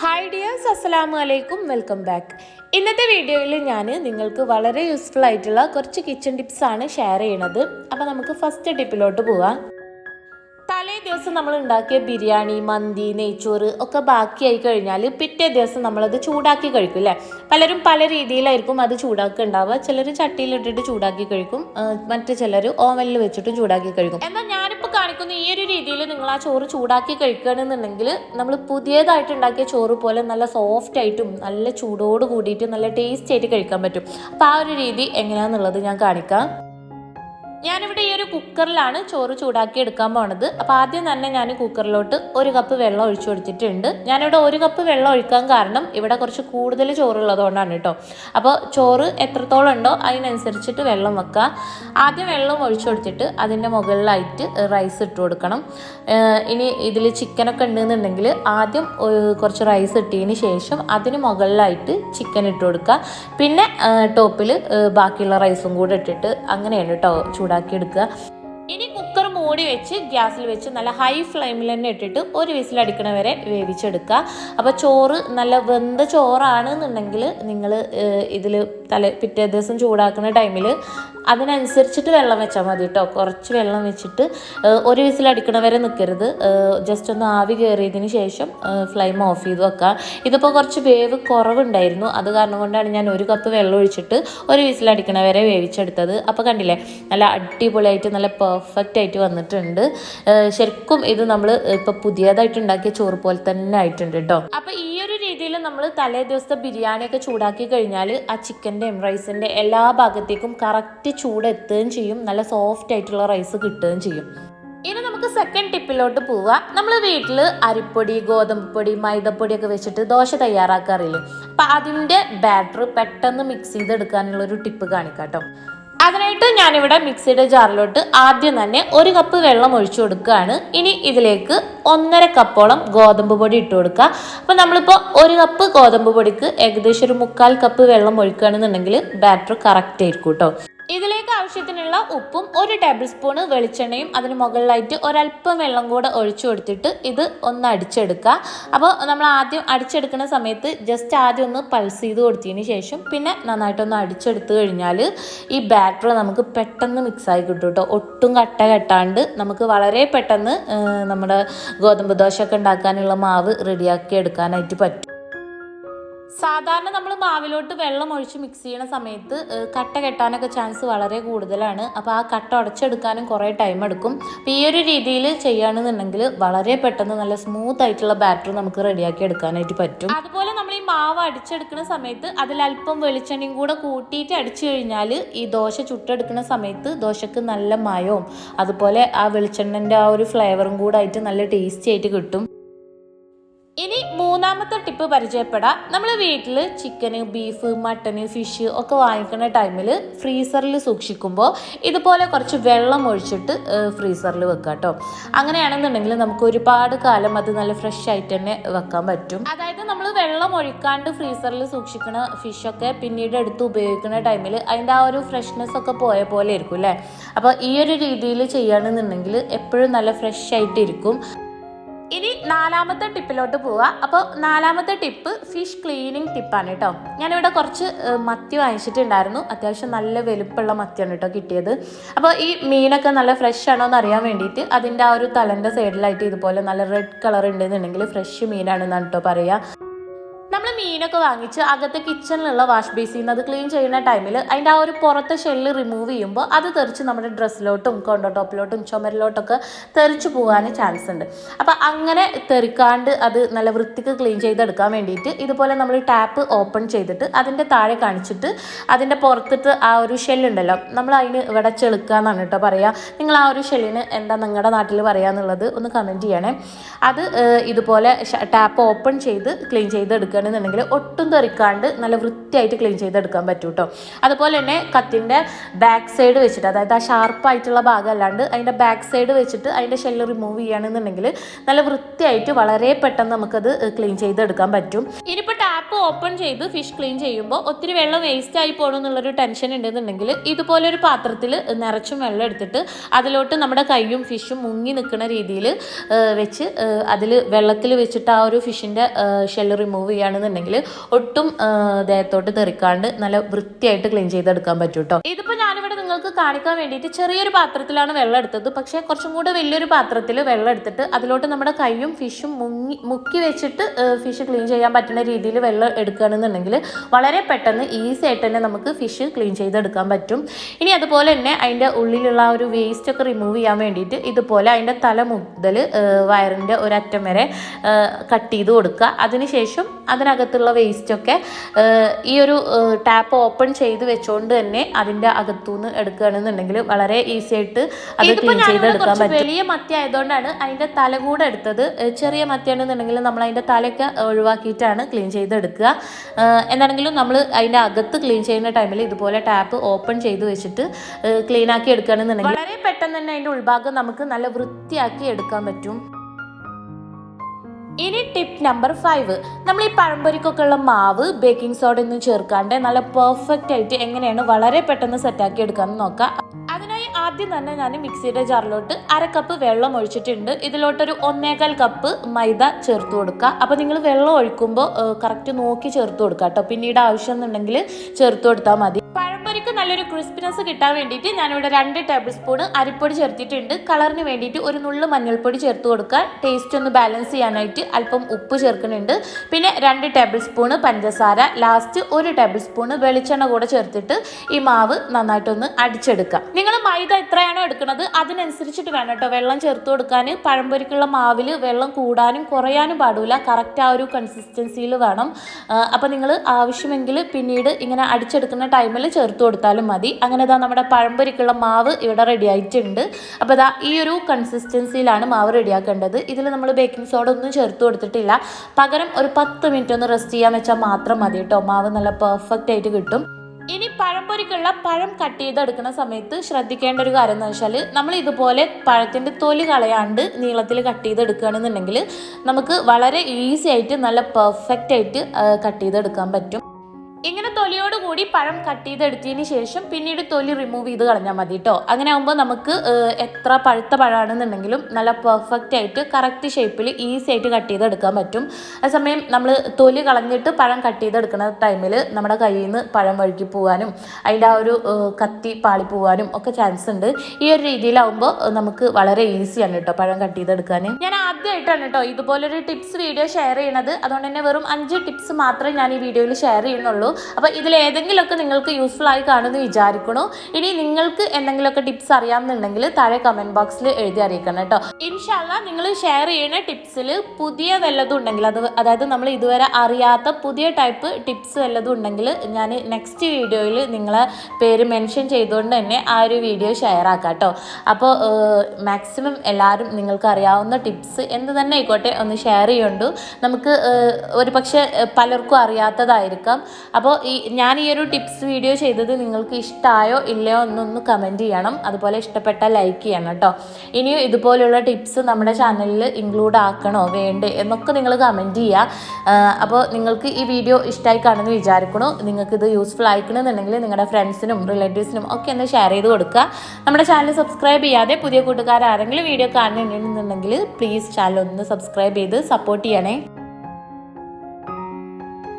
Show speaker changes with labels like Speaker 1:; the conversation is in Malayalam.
Speaker 1: ഹായ് ഡിയേഴ്സ് അസ്സലാമു അലൈക്കും വെൽക്കം ബാക്ക് ഇന്നത്തെ വീഡിയോയിൽ ഞാൻ നിങ്ങൾക്ക് വളരെ യൂസ്ഫുൾ ആയിട്ടുള്ള കുറച്ച് കിച്ചൺ ടിപ്സ് ആണ് ഷെയർ ചെയ്യണത്. അപ്പോൾ നമുക്ക് ഫസ്റ്റ് ടിപ്പിലോട്ട് പോവാം. തലേ ദിവസം നമ്മൾ ഉണ്ടാക്കിയ ബിരിയാണി മന്തി നെയ്ച്ചോറ് ഒക്കെ ബാക്കിയായി കഴിഞ്ഞാൽ പിറ്റേ ദിവസം നമ്മളത് ചൂടാക്കി കഴിക്കും അല്ലേ പലരും പല രീതിയിലായിരിക്കും അത് ചൂടാക്കി ഉണ്ടാവുക. ചിലർ ചട്ടിയിലിട്ടിട്ട് ചൂടാക്കി കഴിക്കും. മറ്റു ചിലർ ഓവനിൽ വെച്ചിട്ട് ചൂടാക്കി കഴിക്കും. എന്നാൽ കാണിക്കുന്ന ഈ ഒരു രീതിയിൽ നിങ്ങൾ ആ ചോറ് ചൂടാക്കി കഴിക്കുകയാണെന്നുണ്ടെങ്കിൽ നമ്മൾ പുതിയതായിട്ട് ഉണ്ടാക്കിയ ചോറ് പോലെ നല്ല സോഫ്റ്റ് ആയിട്ടും നല്ല ചൂടോട് കൂടിയിട്ട് നല്ല ടേസ്റ്റ് ആയിട്ട് കഴിക്കാൻ പറ്റും. അപ്പോൾ ആ ഒരു രീതി എങ്ങനെയാണെന്നുള്ളത് ഞാൻ കാണിക്കാം. ഞാനിവിടെ ഈ ഒരു കുക്കറിലാണ് ചോറ് ചൂടാക്കി എടുക്കാൻ പോണത്. അപ്പോൾ ആദ്യം തന്നെ ഞാൻ കുക്കറിലോട്ട് ഒരു കപ്പ് വെള്ളം ഒഴിച്ചു കൊടുത്തിട്ടുണ്ട്. ഞാനിവിടെ ഒരു കപ്പ് വെള്ളം ഒഴിക്കാൻ കാരണം ഇവിടെ കുറച്ച് കൂടുതൽ ചോറുള്ളതുകൊണ്ടാണ് കേട്ടോ. അപ്പോൾ ചോറ് എത്രത്തോളം ഉണ്ടോ അതിനനുസരിച്ചിട്ട് വെള്ളം വെക്കുക. ആദ്യം വെള്ളം ഒഴിച്ചു കൊടുത്തിട്ട് അതിന്റെ മുകളിലായിട്ട് റൈസ് ഇട്ട് കൊടുക്കണം. ഇനി ഇതിൽ ചിക്കനൊക്കെ ഉണ്ടെന്നുണ്ടെങ്കിൽ ആദ്യം കുറച്ച് റൈസ് ഇട്ടതിന് ശേഷം അതിന് മുകളിലായിട്ട് ചിക്കൻ ഇട്ട് കൊടുക്കുക. പിന്നെ ടോപ്പിൽ ബാക്കിയുള്ള റൈസും കൂടെ ഇട്ടിട്ട് അങ്ങനെയാണ് കേട്ടോ ചൂടാക്കി എടുക്കുക മൂടി വെച്ച് ഗ്യാസിൽ വെച്ച് നല്ല ഹൈ ഫ്ലെയിമിൽ തന്നെ ഇട്ടിട്ട് ഒരു വിസിൽ അടിക്കണ വരെ വേവിച്ചെടുക്കുക. അപ്പോൾ ചോറ് നല്ല വെന്ത ചോറാണ് എന്നുണ്ടെങ്കിൽ നിങ്ങൾ ഇതിൽ തല പിറ്റേ ദിവസം ചൂടാക്കുന്ന ടൈമിൽ അതിനനുസരിച്ചിട്ട് വെള്ളം വെച്ചാൽ മതി കേട്ടോ കുറച്ച് വെള്ളം വെച്ചിട്ട് ഒരു വിസിൽ അടിക്കണ വരെ നിൽക്കരുത് ജസ്റ്റ് ഒന്ന് ആവി കയറിയതിന് ശേഷം ഫ്ലെയിം ഓഫ് ചെയ്ത് വെക്കുക. ഇതിപ്പോൾ കുറച്ച് വേവ് കുറവുണ്ടായിരുന്നു. അത് കാരണം കൊണ്ടാണ് ഞാൻ ഒരു കപ്പ് വെള്ളം ഒഴിച്ചിട്ട് ഒരു വിസിൽ അടിക്കണ വരെ വേവിച്ചെടുത്തത്. അപ്പോൾ കണ്ടില്ലേ നല്ല അടിപൊളിയായിട്ട് നല്ല പെർഫെക്റ്റ് ആയിട്ട് വന്നിട്ടുണ്ട്. ശരിക്കും ഇത് നമ്മൾ ഇപ്പം പുതിയതായിട്ട് ഉണ്ടാക്കിയ ചോറ് പോലെ തന്നെ ആയിട്ടുണ്ട് കേട്ടോ. അപ്പോൾ ഈ ഒരു രീതിയിൽ നമ്മൾ തലേ ദിവസത്തെ ബിരിയാണിയൊക്കെ ചൂടാക്കി കഴിഞ്ഞാൽ ആ ചിക്കന്റെയും റൈസിന്റെ എല്ലാ ഭാഗത്തേക്കും കറക്റ്റ് ചൂട് എത്തുകയും ചെയ്യും. നല്ല സോഫ്റ്റ് ആയിട്ടുള്ള റൈസ് കിട്ടുകയും ചെയ്യും. ഇനി നമുക്ക് സെക്കൻഡ് ടിപ്പിലോട്ട് പോവാം. നമ്മൾ വീട്ടിൽ അരിപ്പൊടി ഗോതമ്പ് പൊടി മൈദപ്പൊടി ഒക്കെ വെച്ചിട്ട് ദോശ തയ്യാറാക്കാറില്ലേ? അപ്പം അതിന്റെ ബാറ്റർ പെട്ടെന്ന് മിക്സ് ചെയ്തെടുക്കാനുള്ള ഒരു ടിപ്പ് കാണിക്കാം കേട്ടോ. അതിനായിട്ട് ഞാനിവിടെ മിക്സിയുടെ ജാറിലോട്ട് ആദ്യം തന്നെ ഒരു കപ്പ് വെള്ളം ഒഴിച്ചു കൊടുക്കുകയാണ്. ഇനി ഇതിലേക്ക് ഒന്നര കപ്പോളം ഗോതമ്പ് പൊടി ഇട്ട് കൊടുക്കുക. അപ്പോൾ നമ്മളിപ്പോൾ ഒരു കപ്പ് ഗോതമ്പ് പൊടിക്ക് ഏകദേശം ഒരു മുക്കാൽ കപ്പ് വെള്ളം ഒഴിക്കുകയാണെന്നുണ്ടെങ്കിൽ ബാറ്റർ കറക്റ്റ് ആയിരിക്കും കേട്ടോ. ഇതിലേക്ക് ആവശ്യത്തിനുള്ള ഉപ്പും ഒരു ടേബിൾ സ്പൂണ് വെളിച്ചെണ്ണയും അതിന് മുകളിലായിട്ട് ഒരല്പം വെള്ളം കൂടെ ഒഴിച്ചു കൊടുത്തിട്ട് ഇത് ഒന്ന് അടിച്ചെടുക്കുക. അപ്പോൾ നമ്മൾ ആദ്യം അടിച്ചെടുക്കുന്ന സമയത്ത് ജസ്റ്റ് ആദ്യം ഒന്ന് പൾസ് ചെയ്ത് കൊടുത്തതിന് ശേഷം പിന്നെ നന്നായിട്ടൊന്ന് അടിച്ചെടുത്ത് കഴിഞ്ഞാൽ ഈ ബാറ്റർ നമുക്ക് പെട്ടെന്ന് മിക്സായി കിട്ടും കേട്ടോ. ഒട്ടും കട്ട കെട്ടാണ്ട് നമുക്ക് വളരെ പെട്ടെന്ന് നമ്മുടെ ഗോതമ്പ് ദോശ ഒക്കെ ഉണ്ടാക്കാനുള്ള മാവ് റെഡിയാക്കി എടുക്കാനായിട്ട് പറ്റും. സാധാരണ നമ്മൾ മാവിലോട്ട് വെള്ളം ഒഴിച്ച് മിക്സ് ചെയ്യുന്ന സമയത്ത് കട്ട കെട്ടാനൊക്കെ ചാൻസ് വളരെ കൂടുതലാണ്. അപ്പോൾ ആ കട്ട ഉടച്ചെടുക്കാനും കുറേ ടൈം എടുക്കും. അപ്പോൾ ഈ ഒരു രീതിയിൽ ചെയ്യുകയാണെന്നുണ്ടെങ്കിൽ വളരെ പെട്ടെന്ന് നല്ല സ്മൂത്ത് ആയിട്ടുള്ള ബാറ്റർ നമുക്ക് റെഡിയാക്കി എടുക്കാനായിട്ട് പറ്റും. അതുപോലെ നമ്മൾ ഈ മാവ് അടിച്ചെടുക്കുന്ന സമയത്ത് അതിൽ അല്പം വെളിച്ചെണ്ണയും കൂടെ കൂട്ടിയിട്ട് അടിച്ചു കഴിഞ്ഞാൽ ഈ ദോശ ചുട്ടെടുക്കുന്ന സമയത്ത് ദോശക്ക് നല്ല മയവും അതുപോലെ ആ വെളിച്ചെണ്ണന്റെ ആ ഒരു ഫ്ലേവറും കൂടെ ആയിട്ട് നല്ല ടേസ്റ്റി ആയിട്ട് കിട്ടും. ഇനി മൂന്നാമത്തെ ടിപ്പ് പരിചയപ്പെടാം. നമ്മൾ വീട്ടിൽ ചിക്കന് ബീഫ് മട്ടന് ഫിഷ് ഒക്കെ വാങ്ങിക്കുന്ന ടൈമിൽ ഫ്രീസറിൽ സൂക്ഷിക്കുമ്പോൾ ഇതുപോലെ കുറച്ച് വെള്ളം ഒഴിച്ചിട്ട് ഫ്രീസറിൽ വെക്കുക കേട്ടോ അങ്ങനെയാണെന്നുണ്ടെങ്കിൽ നമുക്ക് ഒരുപാട് കാലം അത് നല്ല ഫ്രഷ് ആയിട്ട് തന്നെ വെക്കാൻ പറ്റും. അതായത് നമ്മൾ വെള്ളം ഒഴിക്കാണ്ട് ഫ്രീസറിൽ സൂക്ഷിക്കുന്ന ഫിഷൊക്കെ പിന്നീട് എടുത്ത് ഉപയോഗിക്കുന്ന ടൈമിൽ അതിന്റെ ആ ഒരു ഫ്രഷ്നെസ് ഒക്കെ പോയ പോലെ ഇരിക്കും അല്ലേ അപ്പോൾ ഈ ഒരു രീതിയിൽ ചെയ്യുകയാണെന്നുണ്ടെങ്കിൽ എപ്പോഴും നല്ല ഫ്രഷ് ആയിട്ടിരിക്കും ഇനി നാലാമത്തെ ടിപ്പിലോട്ട് പോവുക അപ്പോൾ നാലാമത്തെ ടിപ്പ് ഫിഷ് ക്ലീനിങ് ടിപ്പാണ് കേട്ടോ ഞാനിവിടെ കുറച്ച് മത്തി വാങ്ങിച്ചിട്ടുണ്ടായിരുന്നു. അത്യാവശ്യം നല്ല വലുപ്പമുള്ള മത്തിയാണ് കേട്ടോ കിട്ടിയത്. അപ്പോൾ ഈ മീനൊക്കെ നല്ല ഫ്രഷ് ആണോ എന്ന് അറിയാൻ വേണ്ടിയിട്ട് അതിന്റെ ആ ഒരു തലന്റെ സൈഡിലായിട്ട് ഇതുപോലെ നല്ല റെഡ് കളർ ഉണ്ടെന്നുണ്ടെങ്കിൽ ഫ്രഷ് മീനാണെന്നാണ് കേട്ടോ പറയുക നമ്മൾ മീനൊക്കെ വാങ്ങിച്ച് അകത്തെ കിച്ചണിലുള്ള വാഷ് ബേസിൽ നിന്ന് അത് ക്ലീൻ ചെയ്യുന്ന ടൈമിൽ അതിന്റെ ആ ഒരു പുറത്തെ ഷെല്ല് റിമൂവ് ചെയ്യുമ്പോൾ അത് തെറിച്ച് നമ്മുടെ ഡ്രസ്സിലോട്ടും കൊണ്ടോ ടോപ്പിലോട്ടും ചുമരിലോട്ടൊക്കെ തെറിച്ച് പോകാൻ ചാൻസ് ഉണ്ട്. അപ്പോൾ അങ്ങനെ തെറിക്കാണ്ട് അത് നല്ല വൃത്തിക്ക് ക്ലീൻ ചെയ്തെടുക്കാൻ വേണ്ടിയിട്ട് ഇതുപോലെ നമ്മൾ ടാപ്പ് ഓപ്പൺ ചെയ്തിട്ട് അതിന്റെ താഴെ കാണിച്ചിട്ട് അതിന്റെ പുറത്തിട്ട് ആ ഒരു ഷെല്ലുണ്ടല്ലോ നമ്മൾ അതിന് ഇവിടെ ചെളുക്കുക എന്നാണ് കേട്ടോ പറയുക നിങ്ങൾ ആ ഒരു ഷെല്ലിന് എന്താ നിങ്ങളുടെ നാട്ടിൽ പറയുക എന്നുള്ളത് ഒന്ന് കമന്റ് ചെയ്യണേ. അത് ഇതുപോലെ ടാപ്പ് ഓപ്പൺ ചെയ്ത് ക്ലീൻ ചെയ്തെടുക്കുകയാണെന്നുണ്ടെങ്കിൽ എടുക്കുകയാണെന്നുണ്ടെങ്കിൽ ഒട്ടും തെറിക്കാണ്ട് നല്ല വൃത്തിയായിട്ട് ക്ലീൻ ചെയ്തെടുക്കാൻ പറ്റും കേട്ടോ അതുപോലെ തന്നെ കത്തിന്റെ ബാക്ക് സൈഡ് വെച്ചിട്ട് അതായത് ആ ഷാർപ്പായിട്ടുള്ള ഭാഗം അല്ലാണ്ട് അതിന്റെ ബാക്ക് സൈഡ് വെച്ചിട്ട് അതിന്റെ ഷെല്ല് റിമൂവ് ചെയ്യുകയാണെന്നുണ്ടെങ്കിൽ നല്ല വൃത്തിയായിട്ട് വളരെ പെട്ടെന്ന് നമുക്കത് ക്ലീൻ ചെയ്തെടുക്കാൻ പറ്റും. ഇനിയിപ്പോൾ ടാപ്പ് ഓപ്പൺ ചെയ്ത് ഫിഷ് ക്ലീൻ ചെയ്യുമ്പോൾ ഒത്തിരി വെള്ളം വേസ്റ്റ് ആയി പോകണം എന്നുള്ളൊരു ടെൻഷൻ ഉണ്ടെന്നുണ്ടെങ്കിൽ ഇതുപോലെ ഒരു പാത്രത്തിൽ നിറച്ചും വെള്ളം എടുത്തിട്ട് അതിലോട്ട് നമ്മുടെ കൈയും ഫിഷും മുങ്ങി നിൽക്കുന്ന രീതിയിൽ വെച്ച് അതിൽ വെള്ളത്തിൽ വെച്ചിട്ട് ആ ഒരു ഫിഷിന്റെ ഷെല്ല് റിമൂവ് ചെയ്യുകയാണെന്നുണ്ടെങ്കിൽ ഒട്ടും ദേഹത്തോട്ട് തെറിക്കാണ്ട് നല്ല വൃത്തിയായിട്ട് ക്ലീൻ ചെയ്തെടുക്കാൻ പറ്റും കേട്ടോ ഇതിപ്പോൾ ഞാനിവിടെ നിങ്ങൾക്ക് കാണിക്കാൻ വേണ്ടിയിട്ട് ചെറിയൊരു പാത്രത്തിലാണ് വെള്ളം എടുത്തത്. പക്ഷേ കുറച്ചും കൂടെ വലിയൊരു പാത്രത്തിൽ വെള്ളം എടുത്തിട്ട് അതിലോട്ട് നമ്മുടെ കൈയും ഫിഷും മുങ്ങി മുക്കി വെച്ചിട്ട് ഫിഷ് ക്ലീൻ ചെയ്യാൻ പറ്റുന്ന രീതിയിൽ വെള്ളം എടുക്കുകയാണെന്നുണ്ടെങ്കിൽ വളരെ പെട്ടെന്ന് ഈസി ആയിട്ട് തന്നെ നമുക്ക് ഫിഷ് ക്ലീൻ ചെയ്തെടുക്കാൻ പറ്റും. ഇനി അതുപോലെ തന്നെ അതിന്റെ ഉള്ളിലുള്ള ആ ഒരു വേസ്റ്റ് ഒക്കെ റിമൂവ് ചെയ്യാൻ വേണ്ടിയിട്ട് ഇതുപോലെ അതിന്റെ തല മുതൽ വയറിന്റെ ഒരറ്റം വരെ കട്ട് ചെയ്ത് കൊടുക്കുക. അതിനുശേഷം അതിനകത്തുള്ള വേസ്റ്റൊക്കെ ഈ ഒരു ടാപ്പ് ഓപ്പൺ ചെയ്ത് വെച്ചുകൊണ്ട് തന്നെ അതിന്റെ അകത്തുനിന്ന് എടുക്കുകയാണെന്നുണ്ടെങ്കിൽ വളരെ ഈസി ആയിട്ട് അത് ക്ലീൻ ചെയ്തെടുക്കാൻ പറ്റും. വലിയ മത്തി ആയതുകൊണ്ടാണ് അതിന്റെ തല കൂടെ എടുത്തത്. ചെറിയ മത്തിയാണെന്നുണ്ടെങ്കിൽ നമ്മൾ അതിന്റെ തലയൊക്കെ ഒഴിവാക്കിയിട്ടാണ് ക്ലീൻ ചെയ്തെടുക്കുക എന്താണെങ്കിലും നമ്മൾ അതിന്റെ അകത്ത് ക്ലീൻ ചെയ്യുന്ന ടൈമിൽ ഇതുപോലെ ടാപ്പ് ഓപ്പൺ ചെയ്ത് വെച്ചിട്ട് ക്ലീൻ ആക്കി എടുക്കുകയാണെന്നുണ്ടെങ്കിൽ വളരെ പെട്ടെന്ന് തന്നെ അതിന്റെ ഉൾഭാഗം നമുക്ക് നല്ല വൃത്തിയാക്കി എടുക്കാൻ പറ്റും. ഇനി ടിപ്പ് നമ്പർ ഫൈവ് നമ്മൾ ഈ പഴംപൊരിക്കൊക്കെ ഉള്ള മാവ് ബേക്കിംഗ് സോഡ ഒന്നും ചേർക്കാണ്ട് നല്ല പെർഫെക്റ്റ് ആയിട്ട് എങ്ങനെയാണ് വളരെ പെട്ടെന്ന് സെറ്റാക്കി എടുക്കാമെന്ന് നോക്കാം. അതിനായി ആദ്യം തന്നെ ഞാൻ മിക്സിയുടെ ജാറിലോട്ട് അര കപ്പ് വെള്ളം ഒഴിച്ചിട്ടുണ്ട്. ഇതിലോട്ടൊരു ഒന്നേകാൽ കപ്പ് മൈദ ചേർത്ത് കൊടുക്കുക അപ്പോൾ നിങ്ങൾ വെള്ളം ഒഴിക്കുമ്പോൾ കറക്റ്റ് നോക്കി ചേർത്ത് കൊടുക്കുക കേട്ടോ. പിന്നീട് ആവശ്യം എന്നുണ്ടെങ്കിൽ ചേർത്ത് കൊടുത്താൽ മതി. പഴംപൊരിക്ക് നല്ലൊരു ക്രിസ്പിനെസ് കിട്ടാൻ വേണ്ടിയിട്ട് ഞാനിവിടെ രണ്ട് ടേബിൾ സ്പൂൺ അരിപ്പൊടി ചേർത്തിട്ടുണ്ട്. കളറിന് വേണ്ടിയിട്ട് ഒരു നുള്ള് മഞ്ഞൾപ്പൊടി ചേർത്ത് കൊടുക്കുക. ടേസ്റ്റ് ഒന്ന് ബാലൻസ് ചെയ്യാനായിട്ട് അല്പം ഉപ്പ് ചേർക്കുന്നുണ്ട്. പിന്നെ രണ്ട് ടേബിൾ സ്പൂൺ പഞ്ചസാര. ലാസ്റ്റ് ഒരു ടേബിൾ സ്പൂൺ വെളിച്ചെണ്ണ കൂടെ ചേർത്തിട്ട് ഈ മാവ് നന്നായിട്ടൊന്ന് അടിച്ചെടുക്കുക നിങ്ങൾ മൈദ എത്രയാണോ എടുക്കുന്നത് അതിനനുസരിച്ചിട്ട് വേണം കേട്ടോ. വെള്ളം ചേർത്ത് കൊടുക്കാൻ. പഴംപൊരിക്കുള്ള മാവിൽ വെള്ളം കൂടാനും കുറയാനും പാടില്ല. കറക്റ്റ് ആ ഒരു കൺസിസ്റ്റൻസിയിൽ വേണം. അപ്പോൾ നിങ്ങൾ ആവശ്യമെങ്കിൽ പിന്നീട് ഇങ്ങനെ അടിച്ചെടുക്കുന്ന ടൈമിൽ ചേർത്ത് കൊടുത്താലും മതി. അങ്ങനെ ഇതാ നമ്മുടെ പഴംപൊരിക്കുള്ള മാവ് ഇവിടെ റെഡി ആയിട്ടുണ്ട്. അപ്പോൾ ഇതാ ഈ ഒരു കൺസിസ്റ്റൻസിയിലാണ് മാവ് റെഡിയാക്കേണ്ടത് ഇതിൽ നമ്മൾ ബേക്കിംഗ് സോഡ ഒന്നും ചേർത്ത് കൊടുത്തിട്ടില്ല. പകരം ഒരു പത്ത് മിനിറ്റ് ഒന്ന് റെസ്റ്റ് ചെയ്യാൻ വെച്ചാൽ മാത്രം മതി കേട്ടോ മാവ് നല്ല പെർഫെക്റ്റ് ആയിട്ട് കിട്ടും. ഇനി പഴംപൊരിക്കുള്ള പഴം കട്ട് ചെയ്തെടുക്കുന്ന സമയത്ത് ശ്രദ്ധിക്കേണ്ട ഒരു കാര്യം എന്ന് വെച്ചാൽ നമ്മൾ ഇതുപോലെ പഴത്തിന്റെ തൊലി കളയാണ്ട് നീളത്തിൽ കട്ട് ചെയ്തെടുക്കുകയാണെന്നുണ്ടെങ്കിൽ നമുക്ക് വളരെ ഈസി ആയിട്ട് നല്ല പെർഫെക്റ്റ് ആയിട്ട് കട്ട് ചെയ്തെടുക്കാൻ പറ്റും. ഇങ്ങനെ തൊലിയോട് കൂടി പഴം കട്ട് ചെയ്തെടുത്തതിന് ശേഷം പിന്നീട് തൊലി റിമൂവ് ചെയ്ത് കളഞ്ഞാൽ മതി കേട്ടോ അങ്ങനെ ആകുമ്പോൾ നമുക്ക് എത്ര പഴുത്ത പഴമാണെന്നുണ്ടെങ്കിലും നല്ല പെർഫെക്റ്റ് ആയിട്ട് കറക്റ്റ് ഷേപ്പിൽ ഈസി ആയിട്ട് കട്ട് ചെയ്തെടുക്കാൻ പറ്റും. അതേസമയം നമ്മൾ തൊലി കളഞ്ഞിട്ട് പഴം കട്ട് ചെയ്തെടുക്കുന്ന ടൈമിൽ നമ്മുടെ കയ്യിൽ നിന്ന് പഴം വഴുക്കി പോകാനും അതിന്റെ ആ ഒരു കത്തി പാളി പോകാനും ഒക്കെ ചാൻസ് ഉണ്ട്. ഈ ഒരു രീതിയിലാവുമ്പോൾ നമുക്ക് വളരെ ഈസിയാണ് കേട്ടോ പഴം കട്ട് ചെയ്തെടുക്കാൻ ഞാൻ ആദ്യമായിട്ടാണ് കേട്ടോ ഇതുപോലൊരു ടിപ്സ് വീഡിയോ ഷെയർ ചെയ്യണത്. അതുകൊണ്ട് തന്നെ വെറും അഞ്ച് ടിപ്സ് മാത്രമേ ഞാൻ ഈ വീഡിയോയിൽ ഷെയർ ചെയ്യുന്നുള്ളൂ. അപ്പോൾ ഇതിൽ ഏതെങ്കിലുമൊക്കെ നിങ്ങൾക്ക് യൂസ്ഫുൾ ആയി കാണുമെന്ന് വിചാരിക്കണു. ഇനി നിങ്ങൾക്ക് എന്തെങ്കിലുമൊക്കെ ടിപ്സ് അറിയാമെന്നുണ്ടെങ്കിൽ താഴെ കമന്റ് ബോക്സിൽ എഴുതി അറിയിക്കണം കേട്ടോ. ഇൻഷാല്ല നിങ്ങൾ ഷെയർ ചെയ്യുന്ന ടിപ്സിൽ പുതിയ വല്ലതും ഉണ്ടെങ്കിൽ അത് അതായത് നമ്മൾ ഇതുവരെ അറിയാത്ത പുതിയ ടൈപ്പ് ടിപ്സ് വല്ലതും ഉണ്ടെങ്കിൽ ഞാൻ നെക്സ്റ്റ് വീഡിയോയിൽ നിങ്ങളെ പേര് മെൻഷൻ ചെയ്തുകൊണ്ട് തന്നെ ആ ഒരു വീഡിയോ ഷെയർ ആക്കാം കേട്ടോ. അപ്പോൾ മാക്സിമം എല്ലാവരും നിങ്ങൾക്ക് അറിയാവുന്ന ടിപ്സ് എന്ത് തന്നെ ആയിക്കോട്ടെ ഒന്ന് ഷെയർ ചെയ്യുന്നുണ്ട് നമുക്ക് ഒരു പക്ഷേ പലർക്കും അറിയാത്തതായിരിക്കാം. അപ്പോൾ ഈ ഞാൻ ഈ ഒരു ടിപ്സ് വീഡിയോ ചെയ്തത് നിങ്ങൾക്ക് ഇഷ്ടമായോ ഇല്ലയോ എന്നൊന്ന് കമന്റ് ചെയ്യണം. അതുപോലെ ഇഷ്ടപ്പെട്ട ലൈക്ക് ചെയ്യണം കേട്ടോ. ഇനിയും ഇതുപോലെയുള്ള ടിപ്സ് നമ്മുടെ ചാനലിൽ ഇൻക്ലൂഡ് ആക്കണോ വേണ്ടേ എന്നൊക്കെ നിങ്ങൾ കമന്റ് ചെയ്യുക അപ്പോൾ നിങ്ങൾക്ക് ഈ വീഡിയോ ഇഷ്ടമായി കാണുമെന്ന് വിചാരിക്കണു നിങ്ങൾക്കിത് യൂസ്ഫുൾ ആയിക്കണമെന്നുണ്ടെങ്കിൽ നിങ്ങളുടെ ഫ്രണ്ട്സിനും റിലേറ്റീവ്സിനും ഒക്കെ ഒന്ന് ഷെയർ ചെയ്ത് കൊടുക്കുക. നമ്മുടെ ചാനൽ സബ്സ്ക്രൈബ് ചെയ്യാതെ പുതിയ കൂട്ടുകാരാരെങ്കിലും വീഡിയോ കാണുന്നുണ്ടെന്നുണ്ടെങ്കിൽ പ്ലീസ് ചാനൽ ഒന്ന് സബ്സ്ക്രൈബ് ചെയ്ത് സപ്പോർട്ട് ചെയ്യണേ.